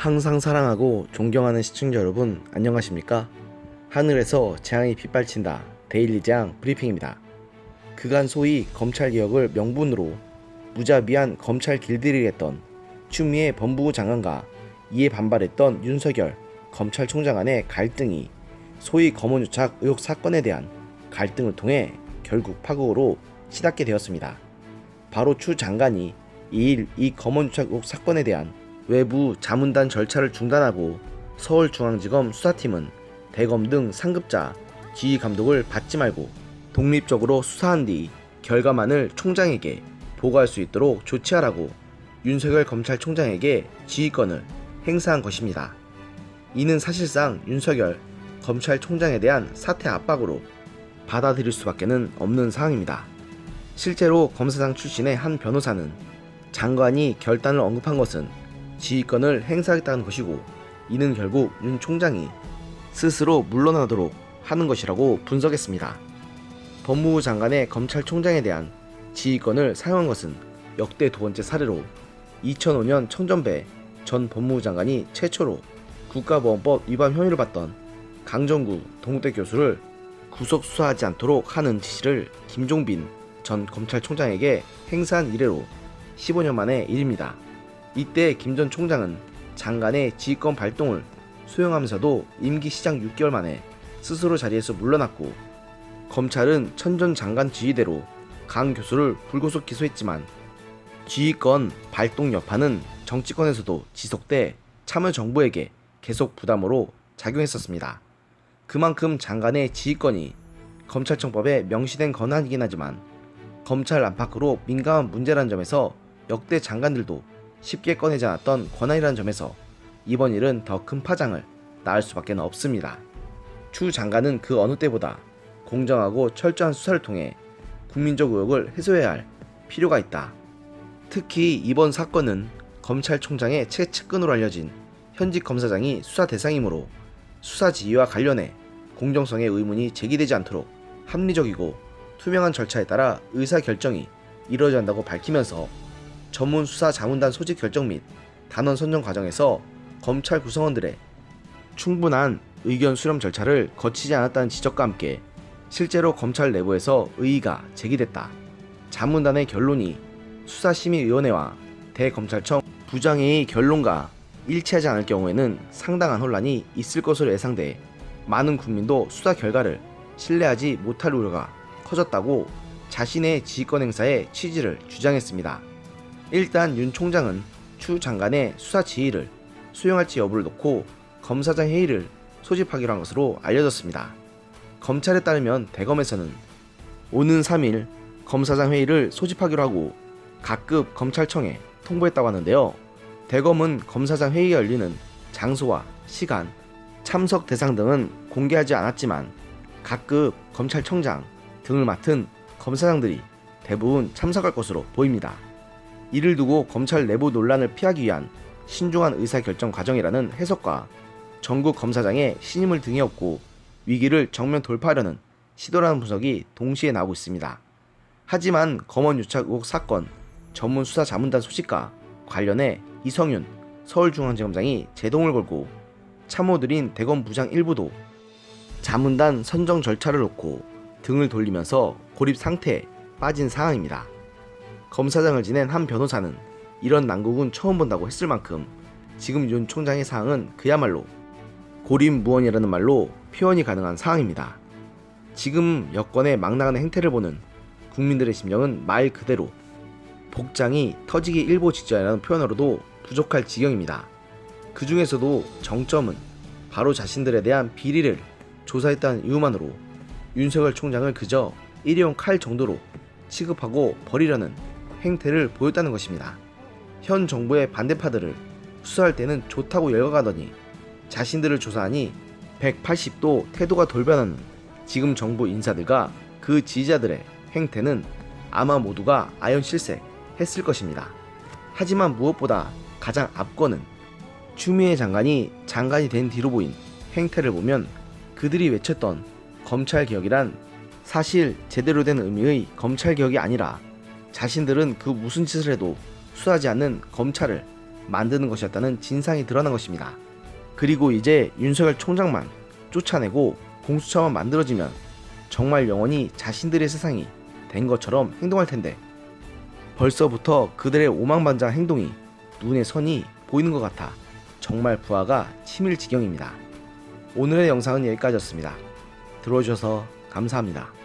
항상 사랑하고 존경하는 시청자 여러분 안녕하십니까? 하늘에서 재앙이 빗발친다 데일리 재앙 브리핑입니다. 그간 소위 검찰 개혁을 명분으로 무자비한 검찰 길들이를 했던 추미애 법무부 장관과 이에 반발했던 윤석열 검찰총장 간의 갈등이 소위 검언유착 의혹 사건에 대한 갈등을 통해 결국 파국으로 치닫게 되었습니다. 바로 추 장관이 2일 이 검언유착 의혹 사건에 대한 외부 자문단 절차를 중단하고 서울중앙지검 수사팀은 대검 등 상급자 지휘 감독을 받지 말고 독립적으로 수사한 뒤 결과만을 총장에게 보고할 수 있도록 조치하라고 윤석열 검찰총장에게 지휘권을 행사한 것입니다. 이는 사실상 윤석열 검찰총장에 대한 사퇴 압박으로 받아들일 수밖에는 없는 상황입니다. 실제로 검사장 출신의 한 변호사는 장관이 결단을 언급한 것은 지휘권을 행사하겠다는 것이고 이는 결국 윤 총장이 스스로 물러나도록 하는 것이라고 분석했습니다. 법무부 장관의 검찰총장에 대한 지휘권을 사용한 것은 역대 두 번째 사례로 2005년 청전배 전 법무부 장관이 최초로 국가보안법 위반 혐의를 받던 강정구 동국대 교수를 구속 수사하지 않도록 하는 지시를 김종빈 전 검찰총장에게 행사한 이래로 15년 만의 일입니다. 이때 김 전 총장은 장관의 지휘권 발동을 수용하면서도 임기 시작 6개월 만에 스스로 자리에서 물러났고 검찰은 천전 장관 지휘대로 강 교수를 불구속 기소했지만 지휘권 발동 여파는 정치권에서도 지속돼 참여 정부에게 계속 부담으로 작용했었습니다. 그만큼 장관의 지휘권이 검찰청법에 명시된 권한이긴 하지만 검찰 안팎으로 민감한 문제라는 점에서 역대 장관들도 쉽게 꺼내지 않았던 권한이라는 점에서 이번 일은 더 큰 파장을 낳을 수밖에 없습니다. 추 장관은 그 어느 때보다 공정하고 철저한 수사를 통해 국민적 의혹을 해소해야 할 필요가 있다. 특히 이번 사건은 검찰총장의 최측근으로 알려진 현직 검사장이 수사 대상이므로 수사 지휘와 관련해 공정성의 의문이 제기되지 않도록 합리적이고 투명한 절차에 따라 의사 결정이 이루어져야 한다고 밝히면서 전문 수사 자문단 소집 결정 및 단원 선정 과정에서 검찰 구성원들의 충분한 의견 수렴 절차를 거치지 않았다는 지적과 함께 실제로 검찰 내부에서 의의가 제기됐다. 자문단의 결론이 수사심의위원회와 대검찰청 부장회의 결론과 일치하지 않을 경우에는 상당한 혼란이 있을 것으로 예상돼 많은 국민도 수사 결과를 신뢰하지 못할 우려가 커졌다고 자신의 지휘권 행사의 취지를 주장했습니다. 일단 윤 총장은 추 장관의 수사 지휘를 수용할지 여부를 놓고 검사장 회의를 소집하기로 한 것으로 알려졌습니다. 검찰에 따르면 대검에서는 오는 3일 검사장 회의를 소집하기로 하고 각급 검찰청에 통보했다고 하는데요. 대검은 검사장 회의가 열리는 장소와 시간, 참석 대상 등은 공개하지 않았지만 각급 검찰청장 등을 맡은 검사장들이 대부분 참석할 것으로 보입니다. 이를 두고 검찰 내부 논란을 피하기 위한 신중한 의사결정 과정이라는 해석과 전국 검사장의 신임을 등에 업고 위기를 정면 돌파하려는 시도라는 분석이 동시에 나오고 있습니다. 하지만 검언 유착 의혹 사건 전문 수사 자문단 소식과 관련해 이성윤 서울중앙지검장이 제동을 걸고 참모들인 대검 부장 일부도 자문단 선정 절차를 놓고 등을 돌리면서 고립 상태에 빠진 상황입니다. 검사장을 지낸 한 변호사는 이런 난국은 처음 본다고 했을 만큼 지금 윤 총장의 상황은 그야말로 고립무원이라는 말로 표현이 가능한 상황입니다. 지금 여권에 막 나가는 행태를 보는 국민들의 심정은 말 그대로 복장이 터지기 일보 직전이라는 표현으로도 부족할 지경입니다. 그 중에서도 정점은 바로 자신들에 대한 비리를 조사했다는 이유만으로 윤석열 총장을 그저 일회용 칼 정도로 취급하고 버리려는 행태를 보였다는 것입니다. 현 정부의 반대파들을 수사할 때는 좋다고 열거가더니 자신들을 조사하니 180도 태도가 돌변하는 지금 정부 인사들과 그 지지자들의 행태는 아마 모두가 아연실색 했을 것입니다. 하지만 무엇보다 가장 앞거는 추미애 장관이 장관이 된 뒤로 보인 행태를 보면 그들이 외쳤던 검찰 개혁이란 사실 제대로 된 의미의 검찰 개혁이 아니라 자신들은 그 무슨 짓을 해도 수하지 않는 검찰을 만드는 것이었다는 진상이 드러난 것입니다. 그리고 이제 윤석열 총장만 쫓아내고 공수처만 만들어지면 정말 영원히 자신들의 세상이 된 것처럼 행동할 텐데 벌써부터 그들의 오망반장 행동이 눈에 선이 보이는 것 같아 정말 부하가 치밀 지경입니다. 오늘의 영상은 여기까지였습니다. 들어주셔서 감사합니다.